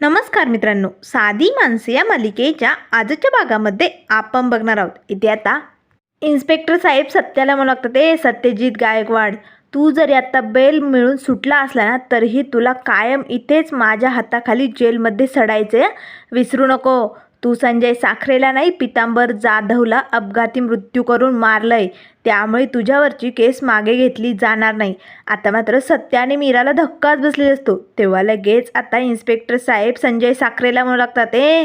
नमस्कार मित्रांनो साधी माणसे या मालिकेच्या आजच्या भागामध्ये आपण बघणार आहोत. इथे आता इन्स्पेक्टर साहेब सत्याला म्हणू लागतात ए सत्यजित गायकवाड तू जरी आत्ता बेल मिळून सुटला असला ना तरीही तुला कायम इथेच माझ्या हाताखाली जेलमध्ये सडायचं विसरू नको. तू संजय साखरेला नाही पितांबर जाधवला अपघाती मृत्यू करून मारलंय. त्यामुळे तुझ्यावरची केस मागे घेतली जाणार नाही. आता मात्र सत्याने आणि मीराला धक्काच बसलेला असतो. तेव्हा लगेच आता इन्स्पेक्टर साहेब संजय साखरेला म्हणू लागतात ए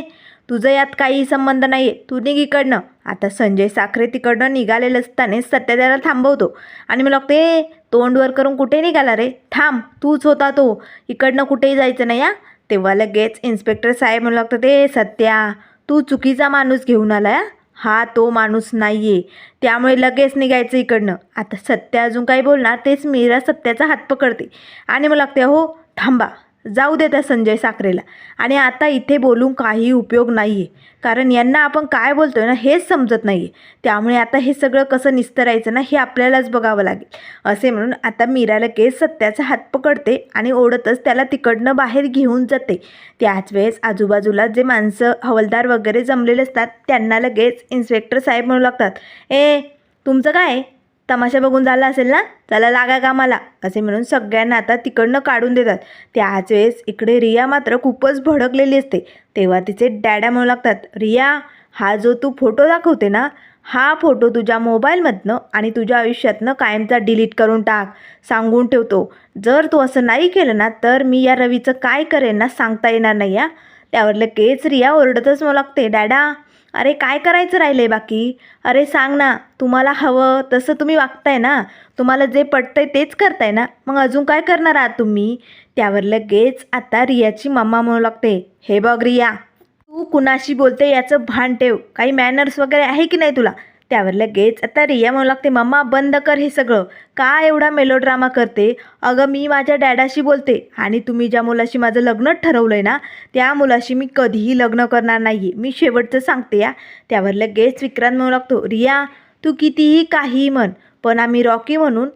तुझं यात काही संबंध नाही आहे तू निघ इकडनं. आता संजय साखरे तिकडनं निघालेलं असताना सत्य त्याला थांबवतो आणि मला लागते तोंडवर करून कुठे निघाला रे? थांब तूच होता तो. इकडनं कुठेही जायचं नाही या तेव्हा लगेच इन्स्पेक्टर साहेब म्हणू लागतात ए सत्या तू चुकीचा माणूस घेऊन आलाय हा? तो माणूस नाही आहे त्यामुळे लगेच निघायचं इकडनं. आता सत्य अजून काही बोलणार तेच मीरा सत्याचा हात पकडते. आणि मला लागते हो थांबा. जाऊ दे त्या संजय साखरेला. आणि आता इथे बोलून काही उपयोग नाही आहे कारण यांना आपण काय बोलतो आहे ना हेच समजत नाही आहे त्यामुळे आता हे सगळं कसं निस्तरायचं ना हे आपल्यालाच बघावं लागेल. असे म्हणून आता मीराला केस सत्याचा हात पकडते आणि ओढतच त्याला तिकडनं बाहेर घेऊन जाते. त्याच वेळेस आजूबाजूला जे माणसं हवलदार वगैरे जमलेले असतात त्यांना लगेच इन्स्पेक्टर साहेब म्हणू लागतात. ए तुमचं काय आहे? तमाशा बघून झाला असेल ना? चला लागा कामाला असे म्हणून सगळ्यांना आता तिकडनं काढून देतात. त्याच वेळेस इकडे रिया मात्र खूपच भडकलेली असते. तेव्हा तिचे डॅडा म्हणू लागतात रिया हा जो तू फोटो दाखवते ना हा फोटो तुझ्या मोबाईलमधनं आणि तुझ्या आयुष्यातनं कायमचा डिलीट करून टाक. सांगून ठेवतो. जर तू असं नाही केलं ना तर मी या रवीचं काय करेन ना सांगता येणार नाही या त्यावर लगेच रिया ओरडतच मला लागते डॅडा अरे काय करायचं राहिलं आहे बाकी? अरे सांग ना तुम्हाला हवं तसं तुम्ही वागताय ना तुम्हाला जे पटतंय तेच करताय ना मग अजून काय करणार आहात तुम्ही? त्यावर लगेच आता रियाची मम्मा म्हणू लागते हे बघ रिया तू कुणाशी बोलते याचं भान ठेव काही मॅनर्स वगैरे आहे की नाही तुला? त्यावर लगेच आता रिया म्हणू लागते मम्मा बंद कर हे सगळं. का एवढा मेलोड्रामा करते? अगं मी माझ्या डॅडाशी बोलते आणि तुम्ही ज्या मुलाशी माझं लग्न ठरवलं आहे ना त्या मुलाशी मी कधीही लग्न करणार नाही आहे मी शेवटचं सांगते या. त्यावर लगेच विक्रांत म्हणू लागतो रिया तू कितीही काहीही म्हण पण आम्ही रॉकी म्हणून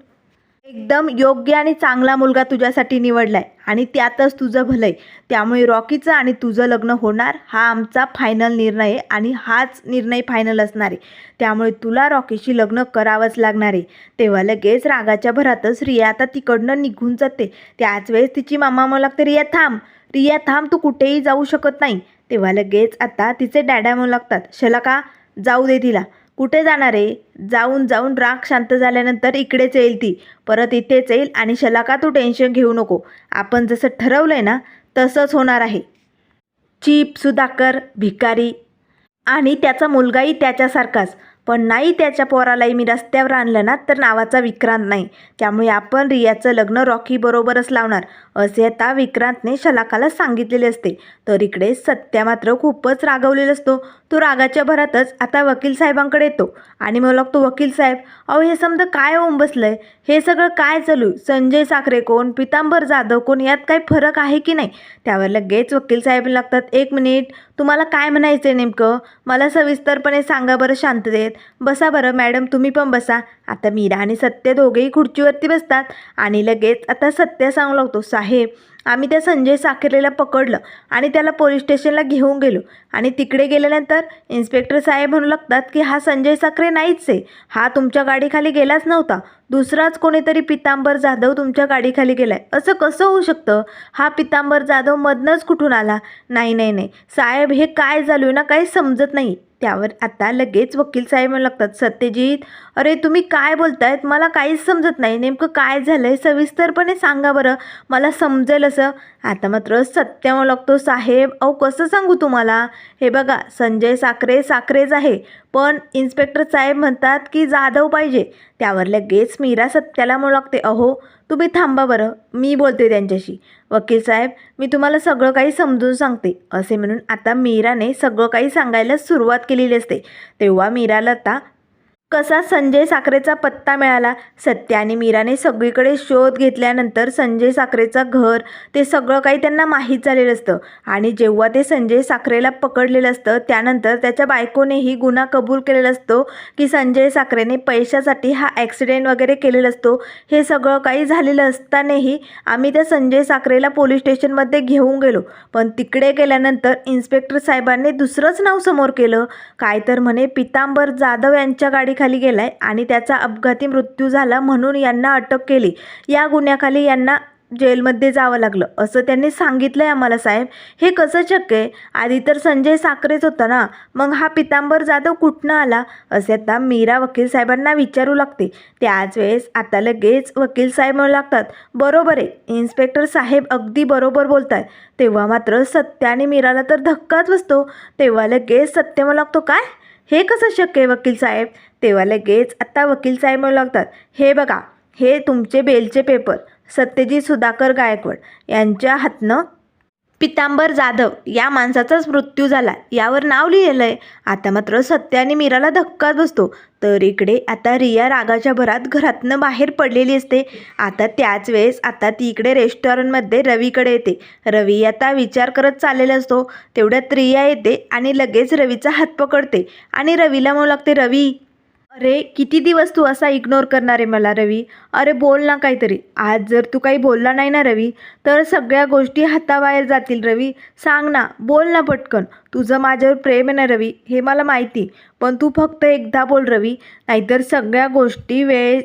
एकदम योग्य आणि चांगला मुलगा तुझ्यासाठी निवडलाय. आणि त्यातच तुझं भलंय. त्यामुळे रॉकीचं आणि तुझं लग्न होणार हा आमचा फायनल निर्णय आहे आणि हाच निर्णय फायनल असणार आहे. त्यामुळे तुला रॉकीशी लग्न करावंच लागणार आहे. तेव्हा लगेच रागाच्या भरातच रिया आता तिकडनं निघून जाते. त्याच वेळेस तिची मामा म्हणू लागते रिया थांब. रिया थांब. तू कुठेही जाऊ शकत नाही. तेव्हा लगेच आता तिचे डॅडा म्हणू लागतात शलका जाऊ दे तिला. कुठे जाणार आहे? जाऊन जाऊन राग शांत झाल्यानंतर इकडेच येईल ती. परत इथेच येईल आणि शलाका तू टेन्शन घेऊ नको. आपण जसं ठरवलं आहे ना तसंच होणार आहे. चीप सुधाकर भिकारी. आणि त्याचा मुलगाही त्याच्यासारखाच. पण नाही त्याच्या पोरालाही मी रस्त्यावर आणलं ना तर नावाचा विक्रांत नाही. त्यामुळे आपण रियाचं लग्न रॉकी बरोबरच लावणार. असे आता विक्रांतने शलाकाला सांगितलेले असते. तर इकडे सत्या मात्र खूपच रागवलेला असतो. तो रागाच्या भरातच आता वकील साहेबांकडे येतो. आणि मग लागतो वकील साहेब अहो हे समजा काय होऊन बसलंय? हे सगळं काय चालू? आहे? संजय साखरे कोण? पितांबर जाधव कोण? यात काही फरक आहे की नाही? त्यावर लगेच वकील साहेब लागतात. एक मिनिट तुम्हाला काय म्हणायचं आहे नेमकं? मला सविस्तरपणे सांगा बरं शांततेत. बसा बरं मॅडम तुम्ही पण बसा. आता मीरा आणि सत्य दोघेही खुर्चीवरती बसतात. आणि लगेच आता सत्य सांगू लागतो साहेब आम्ही त्या संजय साखरेला पकडलं आणि त्याला पोलीस स्टेशनला घेऊन गेलो. आणि तिकडे गेल्यानंतर इन्स्पेक्टर साहेब म्हणू लागतात की हा संजय साखरे नाहीच आहे. हा तुमच्या गाडीखाली गेलाच नव्हता. दुसराच कोणीतरी पितांबर जाधव तुमच्या गाडीखाली गेलाय. असं कसं होऊ शकतं? हा पितांबर जाधव मधनंच कुठून आला? नाही नाही नाही. साहेब हे काय झालं आहे ना? काही समजत नाही. त्यावर आता लगेच वकील साहेब लागतात सत्यजित अरे तुम्ही काय बोलतायत? मला काहीच समजत नाही. नेमकं काय झालं आहे सविस्तरपणे सांगा बरं. मला समजेल असं? आता मात्र सत्य म्हणू लागतो साहेब. अहो कसं सांगू तुम्हाला? हे बघा संजय साखरे साखरेच आहे. पण इन्स्पेक्टर साहेब म्हणतात की जाधव पाहिजे. त्यावर लगेच मीरा सत्याला म्हणू लागते अहो तुम्ही थांबा बरं. मी बोलते त्यांच्याशी. वकील साहेब मी तुम्हाला सगळं काही समजून सांगते. असे म्हणून आता मीराने सगळं काही सांगायला सुरुवात केलेली असते. तेव्हा मीराला आता कसा संजय साखरेचा पत्ता मिळाला? सत्य आणि मीराने सगळीकडे शोध घेतल्यानंतर संजय साखरेचं घर ते सगळं काही त्यांना माहीत झालेलं असतं. आणि जेव्हा ते संजय साखरेला पकडलेलं असतं त्यानंतर त्याच्या बायकोनेही गुन्हा कबूल केलेला असतो की संजय साखरेने पैशासाठी हा ॲक्सिडेंट वगैरे केलेला असतो. हे सगळं काही झालेलं असतानाही आम्ही त्या संजय साखरेला पोलीस स्टेशनमध्ये घेऊन गेलो. पण तिकडे गेल्यानंतर इन्स्पेक्टर साहेबांनी दुसरंच नाव समोर केलं. काय तर म्हणे पितांबर जाधव यांच्या गाडी गाडीखाली गेलाय आणि त्याचा अपघाती मृत्यू झाला म्हणून यांना अटक केली. या गुन्ह्याखाली यांना जेलमध्ये जावं लागलं असं त्यांनी सांगितलं आहे आम्हाला साहेब. हे कसं शक्य आहे? आधी तर संजय साखरेच होता ना? मग हा पितांबर जाधव कुठनं आला? असे आता मीरा वकील साहेबांना विचारू लागते. त्याच वेळेस आता लगेच वकील साहेब म्हणू लागतात बरोबर आहे इन्स्पेक्टर साहेब अगदी बरोबर बोलत आहेत तेव्हा मात्र सत्य आणि मीराला तर धक्काच बसतो. तेव्हा लगेच सत्य म्हणू लागतो काय? हे कसं शक्य आहे वकील साहेब? तेव्हा लगेच आत्ता वकील साहेब म्हणू लागतात हे बघा हे तुमचे बेलचे पेपर सत्यजित सुधाकर गायकवाड यांच्या हातनं पितांबर जाधव या माणसाचाच मृत्यू झाला. यावर नाव लिहिलेलं आहे आता मात्र सत्याने मीराला धक्काच बसतो. तर इकडे आता रिया रागाच्या भरात घरातनं बाहेर पडलेली असते. आता त्याच वेळेस आता ती इकडे रेस्टॉरंटमध्ये रवीकडे येते. रवी आता विचार करत चाललेला असतो. तेवढ्यात रिया येते आणि लगेच रवीचा हात पकडते. आणि रवीला म्हणू लागते रवी अरे किती दिवस तू असा इग्नोर करणार आहे मला रवी? अरे बोल ना काहीतरी. आज जर तू काही बोलला नाही ना रवी तर सगळ्या गोष्टी हाताबाहेर जातील रवी. सांग ना बोल ना पटकन. तुझं माझ्यावर प्रेम आहे ना रवी हे मला माहिती. पण तू फक्त एकदा बोल रवी. नाहीतर सगळ्या गोष्टी वेळ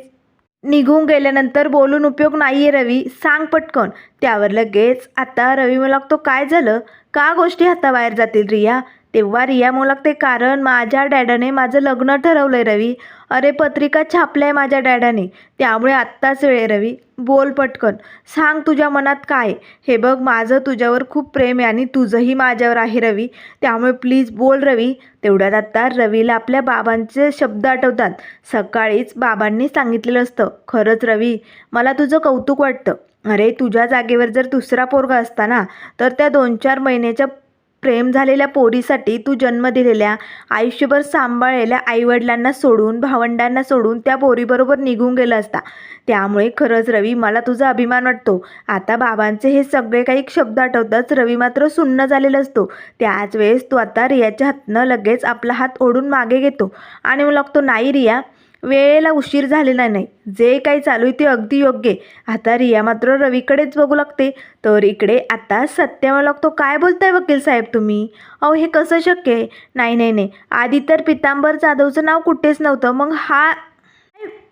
निघून गेल्यानंतर बोलून उपयोग नाही आहे रवी. सांग पटकन. त्यावर लगेच आता रवी मला तो काय झालं? का गोष्टी हाताबाहेर जातील रिया? तेव्हा रिया म्हणू ते कारण माझ्या डॅडाने माझं लग्न ठरवलं आहे रवी. अरे पत्रिका छापल्या आहे माझ्या डॅडाने. त्यामुळे आत्ताच वेळ आहे रवी. बोल पटकन. सांग तुझ्या मनात काय आहे? हे बघ माझं तुझ्यावर खूप प्रेम आहे आणि तुझंही माझ्यावर आहे रवी. त्यामुळे प्लीज बोल रवी. तेवढ्यात आत्ता रवीला आपल्या बाबांचे शब्द आठवतात. सकाळीच बाबांनी सांगितलेलं असतं खरंच रवी मला तुझं कौतुक वाटतं. अरे तुझ्या जागेवर जर दुसरा पोरगा असता ना तर त्या दोन चार महिन्याच्या प्रेम झालेल्या पोरीसाठी तू जन्म दिलेल्या आयुष्यभर सांभाळलेल्या आईवडिलांना सोडून भावंडांना सोडून त्या पोरीबरोबर निघून गेला असता. त्यामुळे खरंच रवी मला तुझा अभिमान वाटतो. आता बाबांचे हे सगळे काही शब्द आठवताच रवी मात्र सुन्न झालेला असतो. त्याच वेळेस तू आता रियाच्या हातनं लगेच आपला हात ओढून मागे घेतो. आणि मग लागतो नाही रिया वेळेला उशीर झालेला नाही. जे काही चालू आहे ते अगदी योग्य आहे. आता रिया मात्र रवीकडेच बघू लागते. तर इकडे आता सत्य लागतो काय बोलताय वकील साहेब तुम्ही? अहो हे कसं शक्य आहे? नाही नाही नाही. आधी तर पितांबर जाधवचं नाव कुठेच नव्हतं. मग हा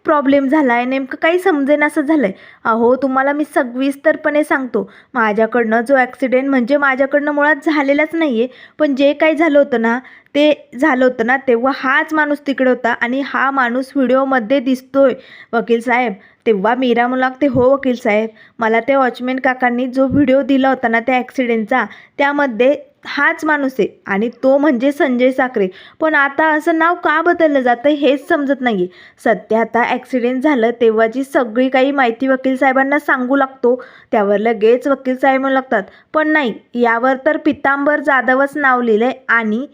प्रॉब्लेम झाला आहे नेमकं काही समजेन असं झालं आहे अहो तुम्हाला मी सविस्तरपणे सांगतो. माझ्याकडनं जो ॲक्सिडेंट म्हणजे माझ्याकडनं मुळात झालेलाच नाही आहे पण जे काही झालं होतं ना ते झालं होतं ना तेव्हा हाच माणूस तिकडे होता आणि हा माणूस व्हिडिओमध्ये दिसतोय. वकील साहेब तेव्हा मीरा मुलाग ते हो वकील साहेब. मला त्या वॉचमॅन काकांनी जो व्हिडिओ दिला होता ना त्या ॲक्सिडेंटचा त्यामध्ये हाच माणूस आहे आणि तो म्हणजे संजय साखरे. पण आता असं नाव का बदललं जातं हेच समजत नाही आहे सध्या आता ॲक्सिडेंट झालं तेव्हाची सगळी काही माहिती वकील साहेबांना सांगू लागतो त्यावर लगेच वकील साहेब म्हणू लागतात पण नाही यावर तर पितांबर जाधवच नाव लिहिलं आहे आणि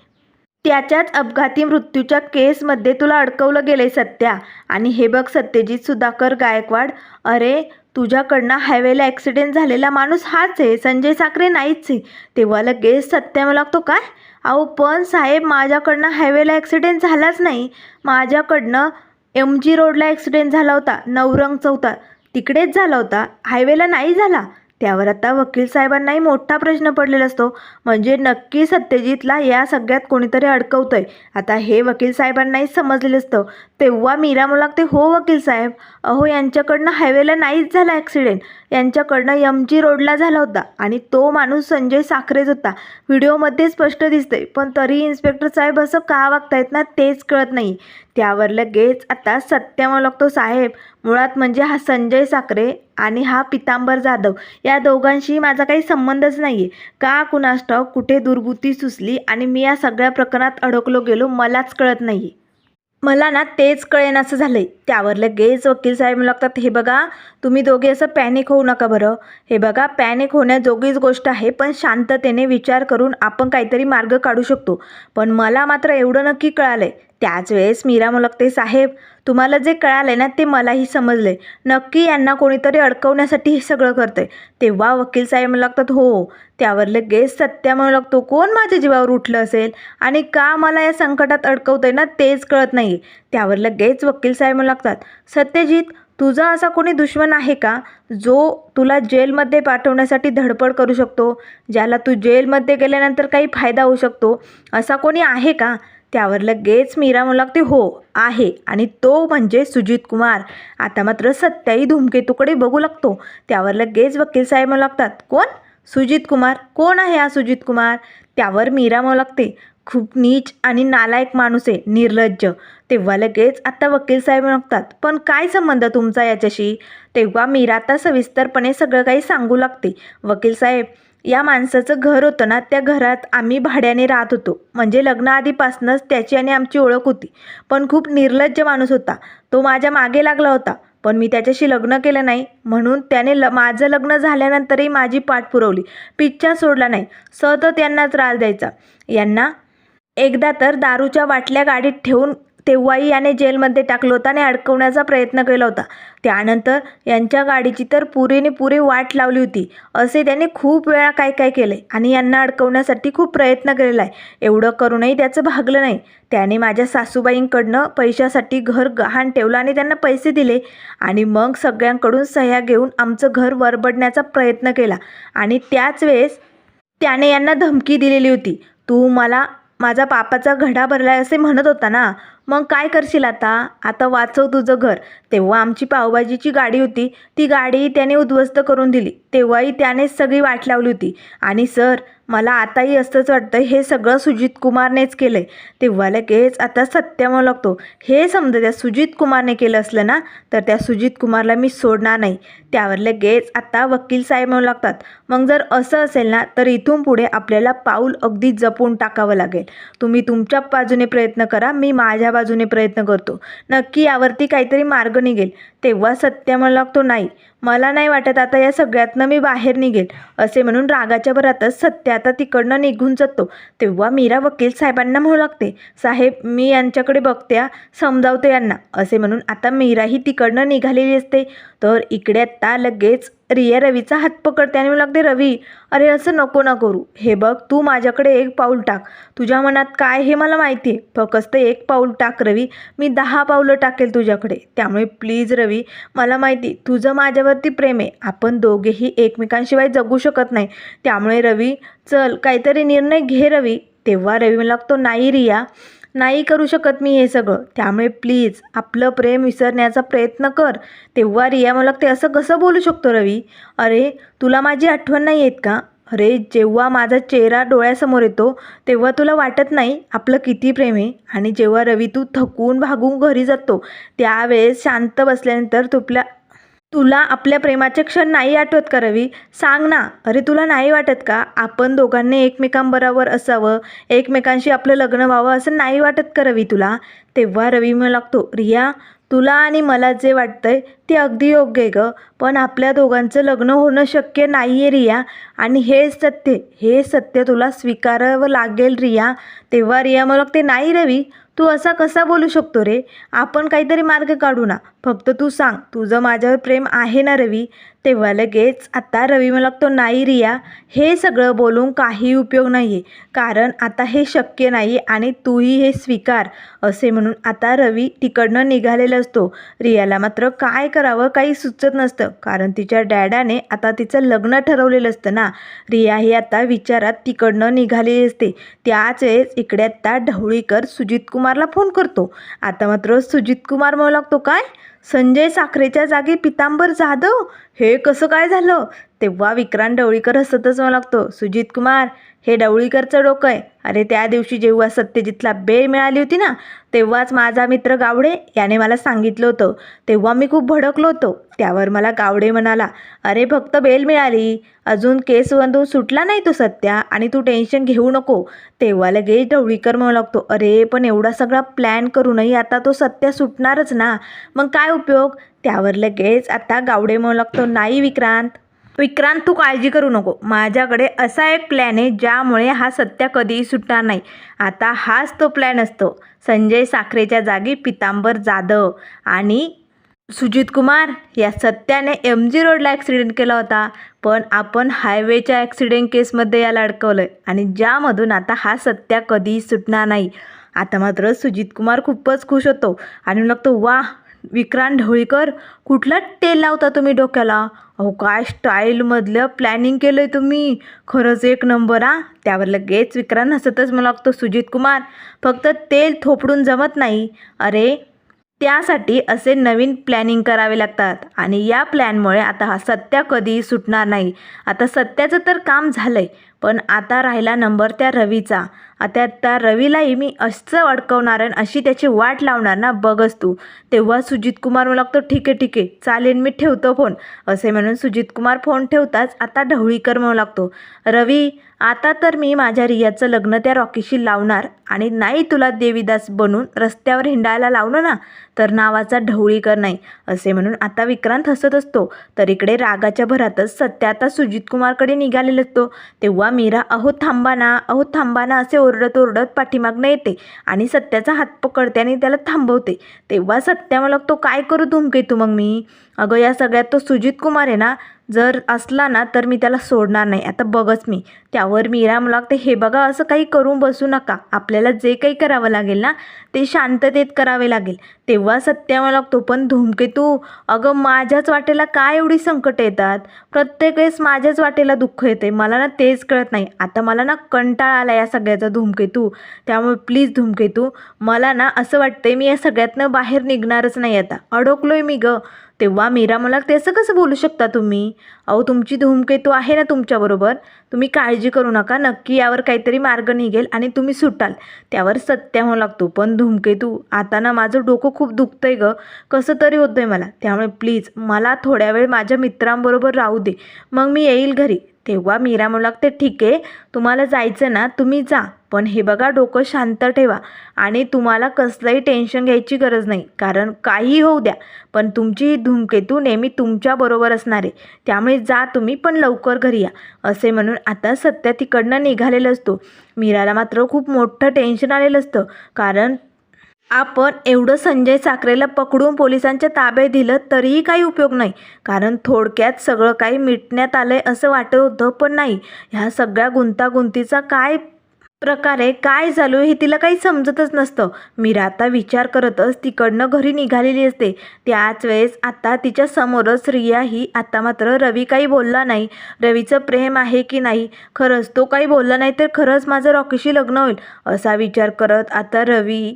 त्याच्याच अपघाती मृत्यूच्या केसमध्ये तुला अडकवलं आहे सत्या आणि हे बघ सत्यजित सुधाकर गायकवाड अरे तुझ्याकडनं हायवेला ॲक्सिडेंट झालेला माणूस हाच आहे संजय साखरे नाहीच आहे. तेव्हा लगेच सत्या लागतो काय? अहो पण साहेब माझ्याकडनं हायवेला ॲक्सिडेंट झालाच नाही. माझ्याकडनं एम जी रोडला ॲक्सिडेंट झाला होता नवरंग चौथा. तिकडेच झाला होता हायवेला नाही झाला. त्यावर आता वकील साहेबांनाही मोठा प्रश्न पडलेला असतो. म्हणजे नक्की सत्यजितला या सगळ्यात कोणीतरी अडकवतंय. आता हे वकील साहेबांनाही समजलेलं असतं. तेव्हा मीरा मला लागते हो वकील साहेब अहो यांच्याकडनं हायवेला नाहीच झाला ॲक्सिडेंट यांच्याकडनं एम जी रोडला झाला होता आणि तो माणूस संजय साखरेच होता. व्हिडिओमध्ये स्पष्ट दिसतंय पण तरी इन्स्पेक्टर साहेब असं का वागतायत ना तेच कळत नाही. त्यावर लगेच आता सत्य मला लागतो साहेब मुळात म्हणजे हा संजय साखरे आणि हा पितांबर जाधव या दोघांशी माझा काही संबंधच नाही आहे का कुणास कुठे दुर्बुती सुचली आणि मी या सगळ्या प्रकरणात अडकलो गेलो मलाच कळत नाही मला ना तेच कळेन असं आहे त्यावर लगेच वकील साहेब लागतात हे बघा तुम्ही दोघे असं पॅनिक होऊ नका बरं. हे बघा पॅनिक होण्याजोगीच गोष्ट आहे पण शांततेने विचार करून आपण काहीतरी मार्ग काढू शकतो. पण मला मात्र एवढं नक्की कळालं आहे त्याच वेळेस मीरा लागते साहेब तुम्हाला जे कळालं ना ते मलाही समजले नक्की यांना कोणीतरी अडकवण्यासाठी हे सगळं आहे तेव्हा वकील साहेब लागतात हो त्यावर लगेच सत्या म्हणू लागतो. कोण माझ्या जीवावर उठलं असेल? आणि का मला या संकटात अडकवतंय ना तेच कळत नाही त्यावर लगेच वकील साहेब म्हणू लागतात सत्यजित तुझा असा कोणी दुश्मन आहे का जो तुला जेलमध्ये पाठवण्यासाठी धडपड करू शकतो? ज्याला तू जेलमध्ये गेल्यानंतर काही फायदा होऊ शकतो? असा कोणी आहे का? त्यावर लगेच मीरा म्हणू लागते हो आहे. आणि तो म्हणजे सुजित कुमार. आता मात्र सत्याही धूमकेतूकडे बघू लागतो. त्यावर लगेच वकील साहेब म्हणू लागतात कोण? सुजित कुमार? कोण आहे हा सुजित कुमार? त्यावर मीरा म्हणू लागते खूप नीच आणि नालायक माणूस आहे निर्लज्ज. तेव्हा लगेच आता वकील साहेब म्हणतात पण काय संबंध तुमचा याच्याशी? तेव्हा मीरा आता सविस्तरपणे सगळं काही सांगू लागते. वकील साहेब या माणसाचं घर होतं ना त्या घरात आम्ही भाड्याने राहत होतो. म्हणजे लग्नाआधीपासूनच त्याची आणि आमची ओळख होती. पण खूप निर्लज्ज माणूस होता. तो माझ्या मागे लागला होता. पण मी त्याच्याशी लग्न केलं नाही. म्हणून त्याने ल माझं लग्न झाल्यानंतरही माझी पाठ पुरवली. पिच्छा सोडला नाही. सतत यांना त्रास द्यायचा. यांना एकदा तर दारूच्या बाटल्या गाडीत ठेवून तेव्हाही याने जेलमध्ये टाकलं होतं आणि अडकवण्याचा प्रयत्न केला होता. त्यानंतर यांच्या गाडीची तर पुरेने पुरे वाट लावली होती. असे त्याने खूप वेळा काय काय केलं आहे आणि यांना अडकवण्यासाठी खूप प्रयत्न केलेला आहे. एवढं करूनही त्याचं भागलं नाही. त्याने माझ्या सासूबाईंकडनं पैशासाठी घर गहाण ठेवलं आणि त्यांना पैसे दिले आणि मग सगळ्यांकडून सह्या घेऊन आमचं घर वरबडण्याचा प्रयत्न केला. आणि त्याच वेळेस त्याने यांना धमकी दिलेली होती. तू मला माझा पापाचा घडा भरला असे म्हणत होता ना? मग काय करशील आता? आता वाचव तुझं घर. तेव्हा आमची पावभाजीची गाडी होती ती गाडी त्याने उद्ध्वस्त करून दिली. तेव्हाही त्यानेच सगळी वाट लावली होती. आणि सर मला आताही असंच वाटतं हे सगळं सुजित कुमारनेच केलं आहे तेव्हा लगेच आता सत्य म्हणू लागतो. हे समजा त्या सुजित कुमारने केलं असलं ना तर त्या सुजित कुमारला मी सोडणार नाही. त्यावर लगेच आता वकील साहेब म्हणू लागतात. मग जर असं असेल ना तर इथून पुढे आपल्याला पाऊल अगदी जपून टाकावं लागेल. तुम्ही तुमच्या बाजूने प्रयत्न करा मी माझ्या बाजूने प्रयत्न करतो. नक्की यावरती काहीतरी मार्ग निघेल. तेव्हा सत्य म्हणू लागतो नाही. मला नाही वाटत आता या सगळ्यातनं मी बाहेर निघेल. असे म्हणून रागाच्या भरातच सत्य आता तिकडनं निघून जातो. तेव्हा मीरा वकील साहेबांना म्हणू लागते साहेब मी यांच्याकडे बघते समजावतो समजावते यांना. असे म्हणून आता मीराही तिकडनं निघालेली असते. तर इकडे आत्ता लगेच रिया रवीचा हात पकडते आणि म्हणू लागते रवी अरे असं नको ना करू. हे बघ तू माझ्याकडे एक पाऊल टाक. तुझ्या मनात काय हे मला माहिती आहे फकस्त एक पाऊल टाक रवी. मी दहा पावलं टाकेल तुझ्याकडे. त्यामुळे प्लीज रवी मला माहिती तुझं माझ्यावरती प्रेम आहे. आपण दोघेही एकमेकांशिवाय जगू शकत नाही. त्यामुळे रवी चल काहीतरी निर्णय घे रवी. तेव्हा रवी मला लागतो नाही रिया. नाही करू शकत मी हे सगळं. त्यामुळे प्लीज आपलं प्रेम विसरण्याचा प्रयत्न कर. तेव्हा रिया मला ते असं कसं बोलू शकतो रवी? अरे तुला माझी आठवण नाही येत का? अरे जेव्हा माझा चेहरा डोळ्यासमोर येतो तेव्हा तुला वाटत नाही आपलं किती प्रेम आहे? आणि जेव्हा रवी तू थकून भागून घरी जातो त्यावेळेस शांत बसल्यानंतर तुपल्या तुला आपल्या प्रेमाचे क्षण नाही आठवत का रवी? सांग ना. अरे तुला नाही वाटत का? आपण दोघांनी एकमेकांबरोबर असावं एकमेकांशी आपलं लग्न व्हावं असं नाही वाटत का रवी तुला? तेव्हा रवी मला लागतो रिया तुला आणि मला जे वाटतंय ते अगदी योग्य आहे गं पण आपल्या दोघांचं लग्न होणं शक्य नाही आहे रिया. आणि हे सत्य हे सत्य तुला स्वीकारावं लागेल रिया. तेव्हा रिया मला लागते नाही रवी तू असा कसा बोलू शकतो रे? आपण काहीतरी मार्ग काढू ना. फक्त तू सांग तुझं माझ्यावर प्रेम आहे ना रवी? तेव्हा लगेच आता रवी मला लागतो नाही रिया हे सगळं बोलून काही उपयोग नाही आहे कारण आता हे शक्य नाही आणि तूही हे स्वीकार. असे म्हणून आता रवी तिकडनं निघालेला असतो. रियाला मात्र काय करावं काही सुचत नसतं. कारण तिच्या डॅडाने आता तिचं लग्न ठरवलेलं असतं ना. रिया ही आता विचारात तिकडनं निघालेली असते. त्याच वेळेस इकडे आता ढवळीकर सुजित कुमारला फोन करतो. आता मात्र सुजित कुमार म्हणू लागतो काय? संजय साखरेच्या जागी पितांबर जाधव? हे कसं काय झालं? तेव्हा विक्रांत ढवळीकर हसतच मला लागतो. सुजित कुमार हे डवळीकरचं डोकं आहे. अरे त्या दिवशी जेव्हा सत्यजितला बेल मिळाली होती ना तेव्हाच माझा मित्र गावडे याने मला सांगितलं होतं. तेव्हा मी खूप भडकलो होतो. त्यावर मला गावडे म्हणाला अरे फक्त बेल मिळाली. अजून केस बंधून सुटला नाही तो सत्या आणि तू टेन्शन घेऊ नको. तेव्हा लगेच ढवळीकर म्हणू लागतो अरे पण एवढा सगळा प्लॅन करूनही आता तो सत्या सुटणारच ना. मग काय उपयोग? त्यावर लगेच आता गावडे म्हणू लागतो नाही विक्रांत. विक्रांत तू काळजी करू नको. माझ्याकडे असा एक प्लॅन आहे ज्यामुळे हा सत्या कधीही सुटणार नाही. आता हाच तो प्लॅन असतो. संजय साखरेच्या जागी पितांबर जाधव आणि सुजित कुमार. या सत्याने एम जी रोडला ॲक्सिडेंट केला होता पण आपण हायवेच्या ॲक्सिडेंट केसमध्ये याला अडकवलं आहे आणि ज्यामधून आता हा सत्या कधीही सुटणार नाही. आता मात्र सुजित कुमार खूपच खुश होतो आणि लागतो वा विक्रांत ढवळीकर कुठला तेल लावता तुम्ही डोक्याला? अहो काय स्टाईलमधलं प्लॅनिंग केलं आहे तुम्ही? खरंच एक नंबर हा? त्यावर लगेच विक्रांत हसतच मला लागतो सुजित कुमार. फक्त तेल थोपडून जमत नाही. अरे त्यासाठी असे नवीन प्लॅनिंग करावे लागतात. आणि या प्लॅनमुळे आता हा सत्या कधीही सुटणार नाही. आता सत्याचं तर काम झालं आहे पण आता राहिला नंबर त्या रवीचा. आता आता रवीलाही मी असं अडकवणार आणि अशी त्याची वाट लावणार ना बघच तू. तेव्हा सुजित कुमार म्हणू लागतो ठीक आहे ठीक आहे चालेल मी ठेवतो फोन असे म्हणून सुजित कुमार फोन ठेवताच आता ढवळीकर म्हणू लागतो रवी आता तर मी माझ्या रियाचं लग्न त्या रॉकीशी लावणार आणि नाही तुला देवीदास बनून रस्त्यावर हिंडायला लावलं ना तर नावाचा ढवळीकर नाही. असे म्हणून आता विक्रांत हसत असतो. तर इकडे रागाच्या भरातच सत्या आता सुजित कुमारकडे निघालेला असतो. तेव्हा मीरा अहो थांबा ना अहो थांबा ना असे ओरडत ओरडत पाठीमागनं येते आणि सत्याचा हात पकडते आणि त्याला थांबवते. तेव्हा सत्या मला तो काय करू धुमकेतू मग मी? अगं या सगळ्यात तो सुजित कुमार आहे ना जर असला ना तर मी त्याला सोडणार नाही. आता बघच मी. त्यावर मीरा मला वाटते हे बघा असं काही करून बसू नका. आपल्याला जे काही करावं लागेल ना ते शांततेत करावे लागेल. तेव्हा सत्य मला लागतो पण धूमकेतू अगं माझ्याच वाटेला काय एवढी संकट येतात? प्रत्येक वेळेस माझ्याच वाटेला दुःख येते मला ना तेच कळत नाही. आता मला ना कंटाळा आला या सगळ्याचा धूमकेतू त्यामुळे प्लीज धूमकेतू मला ना असं वाटतंय मी या सगळ्यातनं बाहेर निघणारच नाही आता. अडकलोय मी गं. तेव्हा मीरा मला ते असं कसं बोलू शकता तुम्ही? अहो तुमची धूमकेतू आहे ना तुमच्याबरोबर. तुम्ही काळजी करू नका. नक्की यावर काहीतरी मार्ग निघेल आणि तुम्ही सुटाल. त्यावर सत्य होऊ लागतो. पण धूमकेतू आता ना माझं डोकं खूप दुखतंय गं. कसं तरी होतं आहे मला. त्यामुळे प्लीज मला थोड्या वेळ माझ्या मित्रांबरोबर राहू दे. मग मी येईल घरी. तेव्हा मीरा म्हणू लागते ठीक आहे तुम्हाला जायचं ना तुम्ही जा. पण हे बघा डोकं शांत ठेवा. आणि तुम्हाला कसलंही टेन्शन घ्यायची गरज नाही. कारण काही होऊ द्या पण तुमची ही धूमकेतू नेहमी तुमच्याबरोबर असणार आहे. त्यामुळे जा तुम्ही पण लवकर घरी या. असे म्हणून आता सत्या तिकडनं निघालेलं असतो. मीराला मात्र खूप मोठं टेन्शन आलेलं असतं. कारण आपण एवढं संजय साखरेला पकडून पोलिसांच्या ताब्यात दिलं तरीही काही उपयोग नाही. कारण थोडक्यात सगळं काही मिटण्यात आलं आहे असं वाटत होतं पण नाही. ह्या सगळ्या गुंतागुंतीचा काय प्रकारे काय झालो हे तिला काही समजतच नसतं. मीरा आता विचार करतच तिकडनं घरी निघालेली असते. त्याच वेळेस आता तिच्या समोरच रिया ही आता मात्र रवी काही बोलला नाही. रवीचं प्रेम आहे की नाही? खरंच तो काही बोलला नाही तर खरंच माझं रॉकीशी लग्न होईल असा विचार करत आता रवी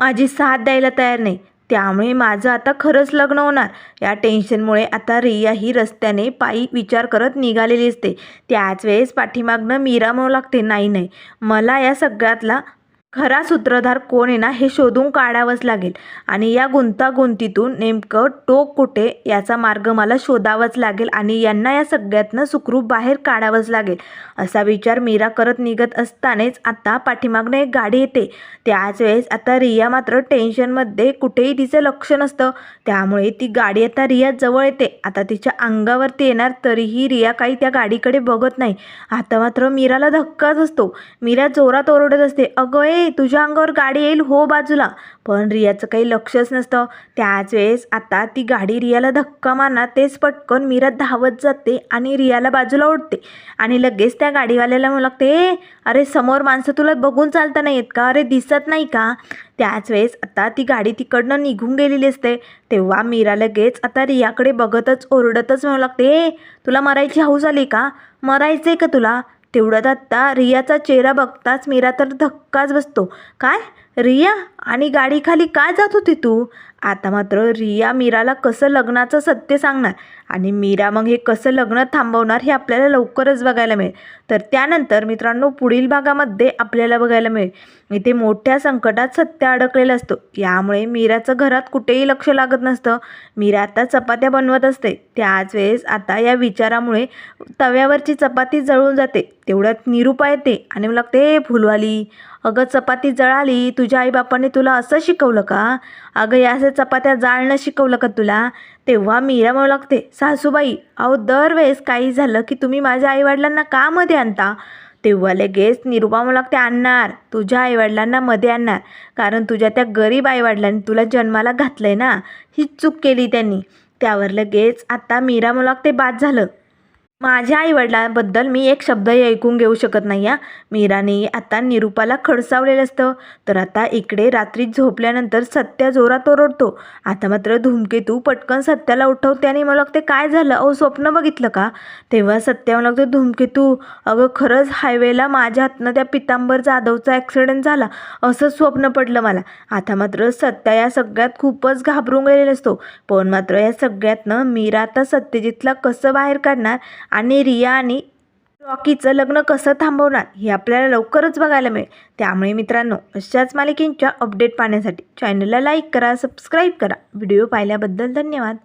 माझी साथ द्यायला तयार नाही. त्यामुळे माझं आता खरंच लग्न होणार. या टेन्शनमुळे आता रिया ही रस्त्याने पायी विचार करत निघालेली असते. त्याच वेळेस पाठीमागनं मीरा म्हणू लागते नाही नाही. मला या सगळ्यातला खरा सूत्रधार कोण आहे ना हे शोधून काढावंच लागेल. आणि या गुंतागुंतीतून नेमकं टोक कुठे याचा मार्ग मला शोधावाच लागेल आणि यांना या सगळ्यातनं सुखरूप बाहेर काढावंच लागेल. असा विचार मीरा करत निघत असतानाच आता पाठीमागनं एक गाडी येते. त्याच वेळेस आता रिया मात्र टेन्शनमध्ये कुठेही तिचं लक्ष नसतं. त्यामुळे ती गाडी आता रिया जवळ येते. आता तिच्या अंगावरती येणार तरीही रिया काही त्या गाडीकडे बघत नाही. आता मात्र मीराला धक्काच असतो. मीरा जोरात ओरडत असते. अगं ए तुझ्या अंगावर गाडी येईल हो बाजूला. पण रियाचं काही लक्षच नसतं. त्याच वेळेस आता ती गाडी रियाला धक्का मारणार तेच पटकन मीरा धावत जाते आणि रियाला बाजूला ओढते. आणि लगेच त्या गाडीवाल्याला म्हणू लागते ए अरे समोर माणसं तुला बघून चालता नाही आहेत का? अरे दिसत नाही का? त्याच वेळेस आता ती गाडी तिकडनं निघून गेलेली असते. तेव्हा मीरा लगेच आता रियाकडे बघतच ओरडतच म्हणू लागते ए तुला मरायची हौस आली का? मरायचं आहे का तुला? तेवढ्यात आत्ता रियाचा चेहरा बघताच मीरा तर धक्काच बसतो. काय? रिया आणि गाडीखाली काय जात होती तू? आता मात्र रिया मीराला कसं लग्नाचं सत्य सांगणार? आणि मीरा मग हे कसं लग्न थांबवणार हे आपल्याला लवकरच बघायला मिळेल. तर त्यानंतर मित्रांनो पुढील भागामध्ये आपल्याला बघायला मिळेल. इथे मोठ्या संकटात सत्य अडकलेलं असतो. यामुळे मीराचं घरात कुठेही लक्ष लागत नसतं. मीरा आता चपात्या बनवत असते. त्याच वेळेस आता या विचारामुळे तव्यावरची चपाती जळून जाते. तेवढ्यात निरूपा येते आणि मला लागते फुलवाली. अगं चपाती जळाली. तुझ्या आईबापाने तुला असं शिकवलं का? अगं या असं चपात्या जाळणं शिकवलं का तुला? तेव्हा मीरा म्हणू लागते सासूबाई अहो दरवेळेस काही झालं की तुम्ही माझ्या आईवडिलांना का मध्ये आणता? तेव्हा लगेच निरुपा म्हणू लागते आणणार. तुझ्या आईवडिलांना मध्ये आणणार. कारण तुझ्या त्या गरीब आईवडिलांनी तुला जन्माला घातलं आहे ना? ही चूक केली त्यांनी. त्यावर लगेच आता मीरा म्हणू लागते बाद झालं. माझ्या आईवडिलांबद्दल मी एक शब्दही ऐकून घेऊ शकत नाही या मीराने आता निरुपाला खडसावलेलं असतं. तर आता इकडे रात्री झोपल्यानंतर सत्या जोरात ओरडतो. आता मात्र धूमकेतू पटकन सत्याला उठवते आणि मला लागते काय झालं? अहो स्वप्न बघितलं का? तेव्हा सत्या मला लागते धूमकेतू अगं खरंच हायवेला माझ्या हातनं त्या पितांबर जाधवचा ॲक्सिडेंट झाला. असं स्वप्न पडलं मला. आता मात्र सत्या या सगळ्यात खूपच घाबरून गेलेला असतो. पण मात्र या सगळ्यातनं मीरा आता सत्यजितला कसं बाहेर काढणार? आणि रिया आणि रॉकीचं लग्न कसं थांबवणार हे आपल्याला लवकरच बघायला मिळेल. त्यामुळे मित्रांनो अशाच मालिकेंच्या अपडेट पाहण्यासाठी चॅनलला लाईक करा सबस्क्राईब करा. व्हिडिओ पाहिल्याबद्दल धन्यवाद.